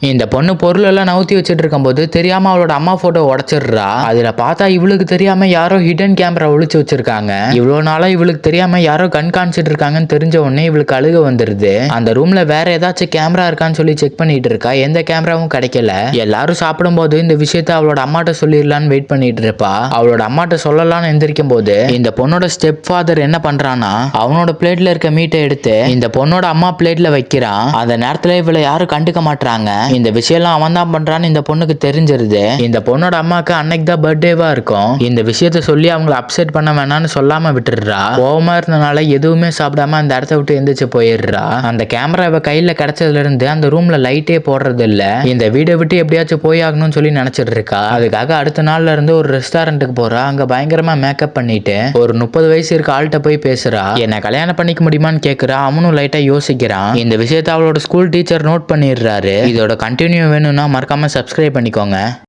இந்த பொண்ணு பொருள் எல்லாம் நவுத்தி வச்சுட்டு இருக்கும்போது தெரியாம அவளோட அம்மா போட்டோ உடைச்சிடுறா. அதுல பார்த்தா இவளுக்கு தெரியாம யாரோ ஹிடன் கேமரா ஒழிச்சு வச்சிருக்காங்க. இவ்வளவு நாளா இவளுக்கு தெரியாம யாரோ கண் காமிச்சிட்டு இருக்காங்கன்னு தெரிஞ்ச உடனே இவளுக்கு அழுக வந்துருது. அந்த ரூம்ல வேற ஏதாச்சும் கேமரா இருக்கான்னு சொல்லி செக் பண்ணிட்டு இருக்கா. எந்த கேமராவும் கிடைக்கல. எல்லாரும் சாப்பிடும்போது இந்த விஷயத்த அவளோட அம்மாட்ட சொல்லிடலான்னு வெயிட் பண்ணிட்டு இருப்பா. அவளோட அம்மாட்ட சொல்லலாம்னு எந்திரிக்கும் போது இந்த பொண்ணோட ஸ்டெப் ஃபாதர் என்ன பண்றானா அவனோட பிளேட்ல இருக்க மீட்டை எடுத்து இந்த பொண்ணோட அம்மா பிளேட்ல வைக்கிறான் அந்த நேரத்துல இவளை யாரும் கண்டுக்க மாட்றாங்க. இந்த விஷயம்லாம் அவன் தான் பண்றான்னு இந்த பொண்ணுக்கு தெரிஞ்சிருது. இந்த பொண்ணோட அம்மாக்கு அன்னைக்கு தான் பர்த்டேவா இருக்கும். இந்த விஷயத்த சொல்லி அவங்கள அப்செட் பண்ண வேணாம்னு சொல்லாம விட்டுடுறா. கோவமா இருந்தனால எதுவுமே சாப்பிடாம அந்த இடத்த விட்டு எந்திரிச்சு போயிடுறா. அந்த கேமரா இவ கையில கிடைச்சதுல இருந்து அந்த ரூம்ல லைட்டே போடுறது இல்ல இந்த வீடை விட்டு எப்படியாச்சும் போய் ஆகணும்னு சொல்லி நினைச்சிட்டு இருக்கா அதுக்காக அடுத்த நாள்ல இருந்து ஒரு ரெஸ்டாரண்ட்டுக்கு போறா. அங்க பயங்கரமா மேக்கப் பண்ணிட்டு ஒரு முப்பது வயசு இருக்க ஆள்கிட்ட போய் பேசுறா. என்ன கல்யாணம் பண்ணிக்க முடியுமான்னு கேக்குறா. அவனும் லைட்டா யோசிக்கிறான். இந்த விஷயத்த அவளோட ஸ்கூல் டீச்சர் நோட் பண்ணிடுறாரு. இதோட கண்டினியூ வேணும்னா மறக்காமல் சப்ஸ்கிரைப் பண்ணிக்கோங்க.